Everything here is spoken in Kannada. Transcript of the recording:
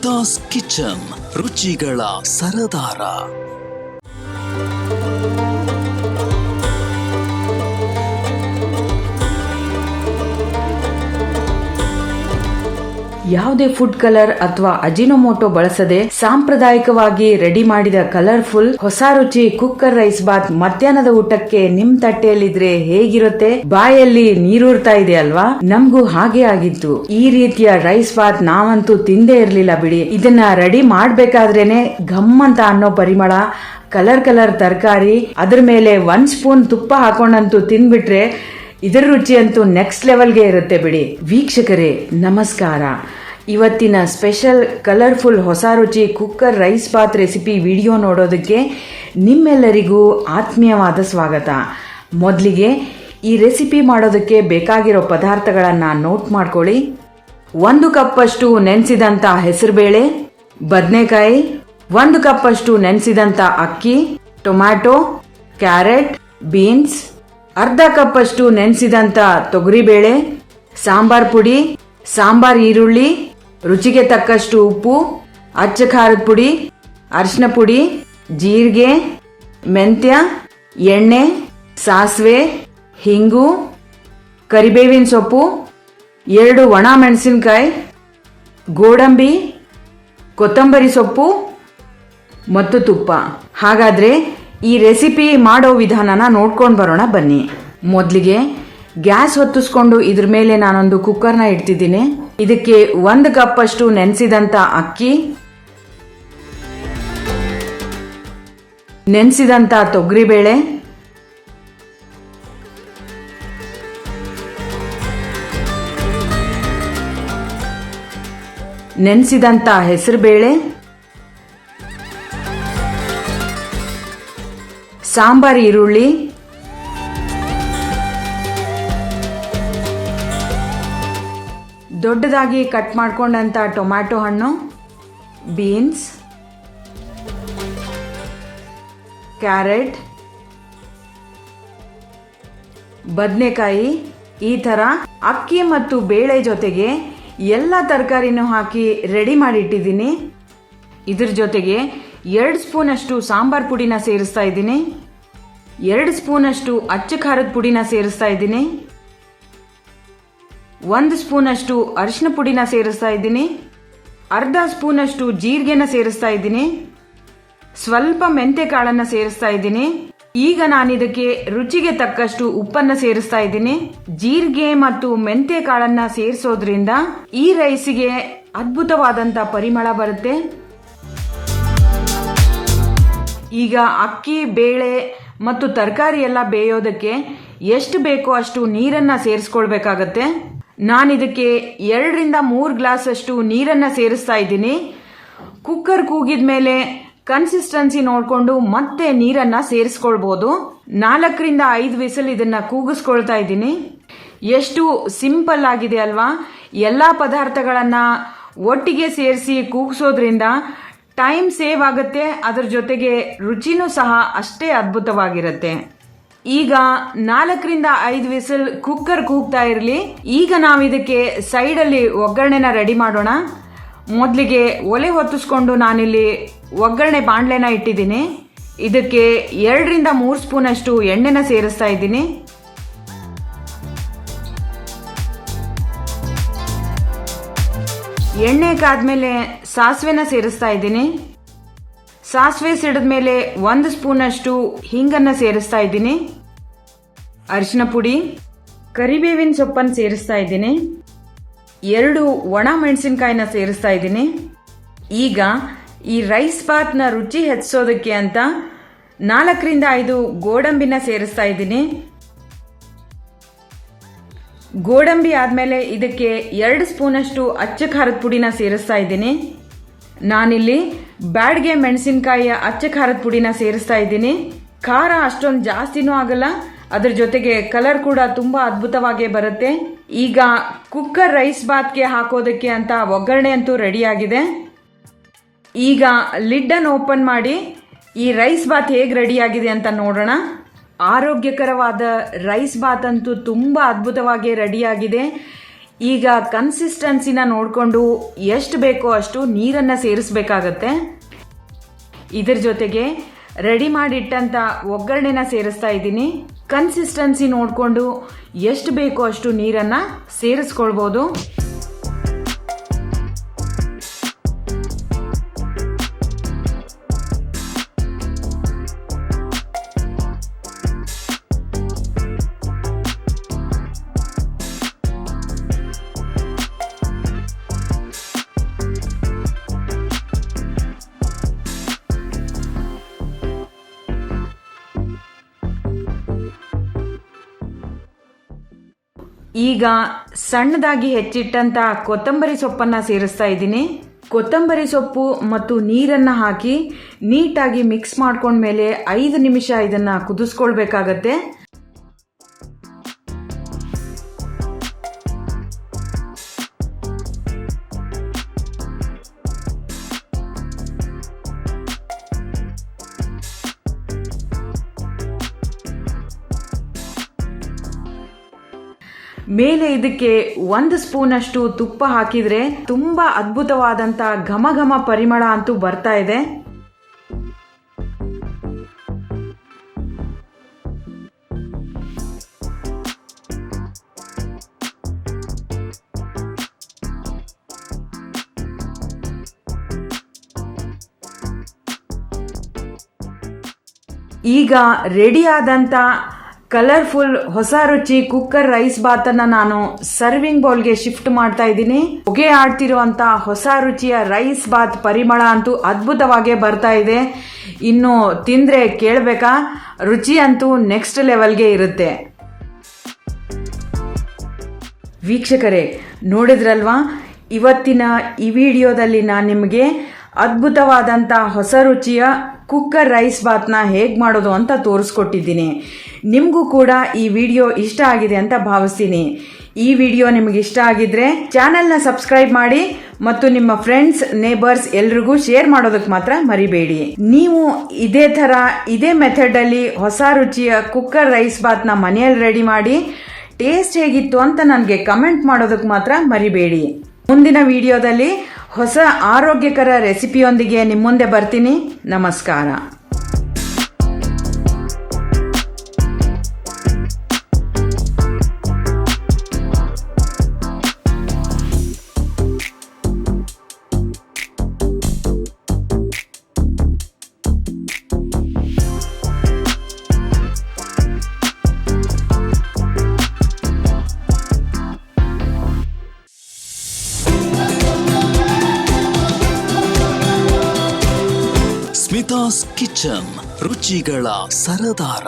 ಸುನಿತಾಸ್ ಕಿಚನ್ ರುಚಿಗಳ ಸರದಾರ. ಯಾವುದೇ ಫುಡ್ ಕಲರ್ ಅಥವಾ ಅಜಿನೋಮೋಟೊ ಬಳಸದೆ ಸಾಂಪ್ರದಾಯಿಕವಾಗಿ ರೆಡಿ ಮಾಡಿದ ಕಲರ್ಫುಲ್, ಹೊಸ ರುಚಿ ಕುಕ್ಕರ್ ರೈಸ್ ಬಾತ್ ಮಧ್ಯಾಹ್ನದ ಊಟಕ್ಕೆ ನಿಮ್ ತಟ್ಟೆಯಲ್ಲಿದ್ರೆ ಹೇಗಿರುತ್ತೆ? ಬಾಯಲ್ಲಿ ನೀರೂರ್ತಾ ಇದೆ ಅಲ್ವಾ? ನಮಗೂ ಹಾಗೆ ಆಗಿತ್ತು. ಈ ರೀತಿಯ ರೈಸ್ ಬಾತ್ ನಾವಂತೂ ತಿಂದೇ ಇರಲಿಲ್ಲ ಬಿಡಿ. ಇದನ್ನ ರೆಡಿ ಮಾಡ್ಬೇಕಾದ್ರೇನೆ ಘಮ್ ಅಂತ ಅನ್ನೋ ಪರಿಮಳ, ಕಲರ್ ಕಲರ್ ತರಕಾರಿ, ಅದ್ರ ಮೇಲೆ ಒಂದ್ ಸ್ಪೂನ್ ತುಪ್ಪ ಹಾಕೊಂಡಂತೂ ತಿನ್ಬಿಟ್ರೆ ಇದರ ರುಚಿ ಅಂತೂ ನೆಕ್ಸ್ಟ್ ಲೆವೆಲ್ಗೆ ಇರುತ್ತೆ ಬಿಡಿ. ವೀಕ್ಷಕರೇ, ನಮಸ್ಕಾರ. ಇವತ್ತಿನ ಸ್ಪೆಷಲ್ ಕಲರ್ಫುಲ್ ಹೊಸ ರುಚಿ cooker rice bath recipe video ನೋಡೋದಕ್ಕೆ ನಿಮ್ಮೆಲ್ಲರಿಗೂ ಆತ್ಮೀಯವಾದ ಸ್ವಾಗತ. ಮೊದಲಿಗೆ ಈ ರೆಸಿಪಿ ಮಾಡೋದಕ್ಕೆ ಬೇಕಾಗಿರೋ ಪದಾರ್ಥಗಳನ್ನು ನೋಟ್ ಮಾಡ್ಕೊಳ್ಳಿ. ಒಂದು ಕಪ್ಪಷ್ಟು ನೆನೆಸಿದಂಥ ಹೆಸರುಬೇಳೆ, ಬದನೆಕಾಯಿ, ಒಂದು ಕಪ್ಪಷ್ಟು ನೆನೆಸಿದಂಥ ಅಕ್ಕಿ, ಟೊಮ್ಯಾಟೊ, ಕ್ಯಾರೆಟ್, ಬೀನ್ಸ್, ಅರ್ಧ ಕಪ್ಪಷ್ಟು ನೆನೆಸಿದಂಥ ತೊಗರಿಬೇಳೆ, ಸಾಂಬಾರ್ ಪುಡಿ, ಸಾಂಬಾರ್ ಈರುಳ್ಳಿ ರುಚಿಗೆ ತಕ್ಕಷ್ಟು ಉಪ್ಪು, ಅಚ್ಚ ಖಾರದ ಪುಡಿ, ಅರಿಶಿನ ಪುಡಿ, ಜೀರಿಗೆ, ಮೆಂತ್ಯ, ಎಣ್ಣೆ, ಸಾಸಿವೆ, ಹಿಂಗು, ಕರಿಬೇವಿನ ಸೊಪ್ಪು, ಎರಡು ಒಣ ಮೆಣಸಿನಕಾಯಿ ಗೋಡಂಬಿ, ಕೊತ್ತಂಬರಿ ಸೊಪ್ಪು ಮತ್ತು ತುಪ್ಪ. ಹಾಗಾದ್ರೆ ಈ ರೆಸಿಪಿ ಮಾಡೋ ವಿಧಾನನ ನೋಡ್ಕೊಂಡು ಬರೋಣ ಬನ್ನಿ. ಮೊದಲಿಗೆ ಗ್ಯಾಸ್ ಹೊತ್ತಿಸ್ಕೊಂಡು ಇದ್ರ ಮೇಲೆ ನಾನೊಂದು ಕುಕ್ಕರ್ನ ಇಡ್ತಿದ್ದೀನಿ. ಇದಕ್ಕೆ ಒಂದು ಕಪ್ ಅಷ್ಟು ನೆನೆಸಿದಂಥ ಅಕ್ಕಿ ನೆನೆಸಿದಂಥ ತೊಗರಿಬೇಳೆ ನೆನೆಸಿದಂಥ ಹೆಸರುಬೇಳೆ, ಸಾಂಬಾರ್ ಈರುಳ್ಳಿ ದೊಡ್ಡದಾಗಿ ಕಟ್ ಮಾಡ್ಕೊಂಡಂಥ ಟೊಮ್ಯಾಟೊ ಹಣ್ಣು, ಬೀನ್ಸ್, ಕ್ಯಾರೆಟ್, ಬದನೆಕಾಯಿ, ಈ ಥರ ಅಕ್ಕಿ ಮತ್ತು ಬೇಳೆ ಜೊತೆಗೆ ಎಲ್ಲ ತರಕಾರಿನೂ ಹಾಕಿ ರೆಡಿ ಮಾಡಿಟ್ಟಿದ್ದೀನಿ. ಇದ್ರ ಜೊತೆಗೆ ಎರಡು ಸ್ಪೂನಷ್ಟು ಸಾಂಬಾರ್ ಪುಡಿನ ಸೇರಿಸ್ತಾ ಇದ್ದೀನಿ. ಎರಡು ಸ್ಪೂನಷ್ಟು ಅಚ್ಚ ಖಾರದ ಪುಡಿನ ಸೇರಿಸ್ತಾ ಇದ್ದೀನಿ. ಒಂದು ಸ್ಪೂನಷ್ಟು ಅರಿಶಿನ ಪುಡಿನ ಸೇರಿಸ್ತಾ ಇದ್ದೀನಿ. ಅರ್ಧ ಸ್ಪೂನಷ್ಟು ಜೀರಿಗೆನ ಸೇರಿಸ್ತಾ ಇದ್ದೀನಿ. ಸ್ವಲ್ಪ ಮೆಂತೆ ಕಾಳನ್ನ ಸೇರಿಸ್ತಾ ಇದ್ದೀನಿ. ಈಗ ನಾನು ಇದಕ್ಕೆ ರುಚಿಗೆ ತಕ್ಕಷ್ಟು ಉಪ್ಪನ್ನ ಸೇರಿಸ್ತಾ ಇದ್ದೀನಿ. ಜೀರಿಗೆ ಮತ್ತು ಮೆಂತೆ ಕಾಳನ್ನ ಸೇರಿಸೋದ್ರಿಂದ ಈ ರೈಸಿಗೆ ಅದ್ಭುತವಾದಂತ ಪರಿಮಳ ಬರುತ್ತೆ. ಈಗ ಅಕ್ಕಿ, ಬೇಳೆ ಮತ್ತು ತರಕಾರಿ ಎಲ್ಲ ಬೇಯೋದಕ್ಕೆ ಎಷ್ಟು ಬೇಕೋ ಅಷ್ಟು ನೀರನ್ನ ಸೇರಿಸ್ಕೊಳ್ಬೇಕಾಗತ್ತೆ. ನಾನು ಇದಕ್ಕೆ ಎರಡರಿಂದ ಮೂರು ಗ್ಲಾಸ್ ಅಷ್ಟು ನೀರನ್ನ ಸೇರಿಸ್ತಾ ಇದ್ದೀನಿ. ಕುಕ್ಕರ್ ಕೂಗಿದ ಮೇಲೆ ಕನ್ಸಿಸ್ಟೆನ್ಸಿ ನೋಡಿಕೊಂಡು ಮತ್ತೆ ನೀರನ್ನು ಸೇರಿಸ್ಕೊಳ್ಬೋದು. ನಾಲ್ಕರಿಂದ ಐದು ವಿಸಲ್ ಇದನ್ನ ಕೂಗಿಸ್ಕೊಳ್ತಾ ಇದ್ದೀನಿ. ಎಷ್ಟು ಸಿಂಪಲ್ ಆಗಿದೆ ಅಲ್ವಾ? ಎಲ್ಲ ಪದಾರ್ಥಗಳನ್ನ ಒಟ್ಟಿಗೆ ಸೇರಿಸಿ ಕೂಗಿಸೋದ್ರಿಂದ ಟೈಮ್ ಸೇವ್ ಆಗುತ್ತೆ. ಅದರ ಜೊತೆಗೆ ರುಚಿನೂ ಸಹ ಅಷ್ಟೇ ಅದ್ಭುತವಾಗಿರುತ್ತೆ. ಈಗ ನಾಲ್ಕರಿಂದ ಐದು ವಿಸಲ್ ಕುಕ್ಕರ್ ಕೂಗ್ತಾ ಇರಲಿ. ಈಗ ನಾವು ಇದಕ್ಕೆ ಸೈಡಲ್ಲಿ ಒಗ್ಗರಣೆನ ರೆಡಿ ಮಾಡೋಣ. ಮೊದಲಿಗೆ ಒಲೆ ಹೊತ್ತಿಸ್ಕೊಂಡು ನಾನಿಲ್ಲಿ ಒಗ್ಗರಣೆ ಬಾಣಲೆನ ಇಟ್ಟಿದ್ದೀನಿ. ಇದಕ್ಕೆ ಎರಡರಿಂದ ಮೂರು ಸ್ಪೂನಷ್ಟು ಎಣ್ಣೆನ ಸೇರಿಸ್ತಾ ಇದ್ದೀನಿ. ಎಣ್ಣೆ ಕಾದ್ಮೇಲೆ ಸಾಸಿವೆನ ಸೇರಿಸ್ತಾ ಇದ್ದೀನಿ. ಸಾಸಿವೆ ಸಿಡಿದ ಮೇಲೆ ಒಂದು ಸ್ಪೂನ್ ಅಷ್ಟು ಹಿಂಗನ್ನ ಸೇರಿಸ್ತಾ ಇದ್ದೀನಿ. ಅರಿಶಿನ ಪುಡಿ, ಕರಿಬೇವಿನ ಸೊಪ್ಪನ್ನು ಸೇರಿಸ್ತಾ ಇದ್ದೀನಿ. ಎರಡು ಒಣ ಮೆಣಸಿನ್ಕಾಯಿನ ಸೇರಿಸ್ತಾ ಇದ್ದೀನಿ. ಈಗ ಈ ರೈಸ್ ಬಾತ್ನ ರುಚಿ ಹೆಚ್ಚಿಸೋದಕ್ಕೆ ಅಂತ ನಾಲ್ಕರಿಂದ ಐದು ಗೋಡಂಬಿನ ಸೇರಿಸ್ತಾ ಇದ್ದೀನಿ. ಗೋಡಂಬಿ ಆದಮೇಲೆ ಇದಕ್ಕೆ ಎರಡು ಸ್ಪೂನಷ್ಟು ಅಚ್ಚ ಖಾರದ ಪುಡಿನ ಸೇರಿಸ್ತಾ ಇದ್ದೀನಿ. ನಾನಿಲ್ಲಿ ಬ್ಯಾಡ್ಗೆ ಮೆಣಸಿನಕಾಯಿಯ ಅಚ್ಚ ಖಾರದ ಪುಡಿನ ಸೇರಿಸ್ತಾ ಇದ್ದೀನಿ. ಖಾರ ಅಷ್ಟೊಂದು ಜಾಸ್ತಿನೂ ಆಗಲ್ಲ. ಅದ್ರ ಜೊತೆಗೆ ಕಲರ್ ಕೂಡ ತುಂಬ ಅದ್ಭುತವಾಗೇ ಬರುತ್ತೆ. ಈಗ ಕುಕ್ಕರ್ ರೈಸ್ ಬಾತ್ಗೆ ಹಾಕೋದಕ್ಕೆ ಅಂತ ಒಗ್ಗರಣೆ ಅಂತೂ ರೆಡಿಯಾಗಿದೆ. ಈಗ ಲಿಡ್ಡನ್ನು ಓಪನ್ ಮಾಡಿ, ಈ ರೈಸ್ ಬಾತ್ ಹೇಗೆ ರೆಡಿಯಾಗಿದೆ ಅಂತ ನೋಡೋಣ. ಆರೋಗ್ಯಕರವಾದ ರೈಸ್ ಬಾತ್ ಅಂತೂ ತುಂಬ ಅದ್ಭುತವಾಗಿ ರೆಡಿಯಾಗಿದೆ. ಈಗ ಕನ್ಸಿಸ್ಟೆನ್ಸಿನ ನೋಡಿಕೊಂಡು ಎಷ್ಟು ಬೇಕೋ ಅಷ್ಟು ನೀರನ್ನು ಸೇರಿಸಬೇಕಾಗತ್ತೆ. ಇದರ ಜೊತೆಗೆ ರೆಡಿ ಮಾಡಿಟ್ಟಂತ ಒಗ್ಗರಣೆನ ಸೇರಿಸ್ತಾ ಇದ್ದೀನಿ. ಕನ್ಸಿಸ್ಟೆನ್ಸಿ ನೋಡಿಕೊಂಡು ಎಷ್ಟು ಬೇಕೋ ಅಷ್ಟು ನೀರನ್ನು ಸೇರಿಸ್ಕೊಳ್ಬೋದು. ಈಗ ಸಣ್ಣದಾಗಿ ಹೆಚ್ಚಿಟ್ಟಂತ ಕೊತ್ತಂಬರಿ ಸೊಪ್ಪನ್ನ ಸೇರಿಸ್ತಾ ಇದ್ದೀನಿ. ಕೊತ್ತಂಬರಿ ಸೊಪ್ಪು ಮತ್ತು ನೀರನ್ನ ಹಾಕಿ ನೀಟಾಗಿ ಮಿಕ್ಸ್ ಮಾಡ್ಕೊಂಡ್ಮೇಲೆ ಐದು ನಿಮಿಷ ಇದನ್ನ ಕುದಿಸ್ಕೊಳ್ಬೇಕಾಗತ್ತೆ. ಮೇಲೆ ಇದಕ್ಕೆ ಒಂದು ಸ್ಪೂನ್ ಅಷ್ಟು ತುಪ್ಪ ಹಾಕಿದ್ರೆ ತುಂಬಾ ಅದ್ಭುತವಾದಂತ ಘಮ ಘಮ ಪರಿಮಳ ಅಂತೂ ಬರ್ತಾ ಇದೆ. ಈಗ ರೆಡಿ ಆದಂತ ಕಲರ್ಫುಲ್ ಹೊಸ ರುಚಿ ಕುಕ್ಕರ್ ರೈಸ್ ಬಾತ್ ಅನ್ನ ನಾನು ಸರ್ವಿಂಗ್ ಬೌಲ್ಗೆ ಶಿಫ್ಟ್ ಮಾಡ್ತಾ ಇದ್ದೀನಿ. ಹೊಗೆ ಆಡ್ತಿರುವಂತ ಹೊಸ ರುಚಿಯ ರೈಸ್ ಬಾತ್ ಪರಿಮಳ ಅಂತೂ ಅದ್ಭುತವಾಗೇ ಬರ್ತಾ ಇದೆ. ಇನ್ನು ತಿಂದ್ರೆ ಕೇಳಬೇಕಾ? ರುಚಿ ಅಂತೂ ನೆಕ್ಸ್ಟ್ ಲೆವೆಲ್ಗೆ ಇರುತ್ತೆ. ವೀಕ್ಷಕರೇ, ನೋಡಿದ್ರಲ್ವಾ? ಇವತ್ತಿನ ಈ ವಿಡಿಯೋದಲ್ಲಿ ನಾನು ನಿಮಗೆ ಅದ್ಭುತವಾದಂಥ ಹೊಸ ರುಚಿಯ ಕುಕ್ಕರ್ ರೈಸ್ ಬಾತ್ನ ಹೇಗೆ ಮಾಡೋದು ಅಂತ ತೋರಿಸ್ಕೊಟ್ಟಿದ್ದೀನಿ. ನಿಮಗೂ ಕೂಡ ಈ ವಿಡಿಯೋ ಇಷ್ಟ ಆಗಿದೆ ಅಂತ ಭಾವಿಸ್ತೀನಿ. ಈ ವಿಡಿಯೋ ನಿಮಗೆ ಇಷ್ಟ ಆಗಿದ್ರೆ ಚಾನೆಲ್ನ ಸಬ್ಸ್ಕ್ರೈಬ್ ಮಾಡಿ ಮತ್ತು ನಿಮ್ಮ ಫ್ರೆಂಡ್ಸ್, ನೇಬರ್ಸ್ ಎಲ್ರಿಗೂ ಶೇರ್ ಮಾಡೋದಕ್ಕೆ ಮಾತ್ರ ಮರಿಬೇಡಿ. ನೀವು ಇದೇ ಥರ, ಇದೇ ಮೆಥಡಲ್ಲಿ ಹೊಸ ರುಚಿಯ ಕುಕ್ಕರ್ ರೈಸ್ ಬಾತ್ನ ಮನೆಯಲ್ಲಿ ರೆಡಿ ಮಾಡಿ ಟೇಸ್ಟ್ ಹೇಗಿತ್ತು ಅಂತ ನನಗೆ ಕಮೆಂಟ್ ಮಾಡೋದಕ್ಕೆ ಮಾತ್ರ ಮರಿಬೇಡಿ. ಮುಂದಿನ ವಿಡಿಯೋದಲ್ಲಿ ಹೊಸ ಆರೋಗ್ಯಕರ ರೆಸಿಪಿಯೊಂದಿಗೆ ನಿಮ್ಮ ಮುಂದೆ ಬರ್ತೀನಿ. ನಮಸ್ಕಾರ. ಕಿಚನ್ ರುಚಿಗಳ ಸರದಾರ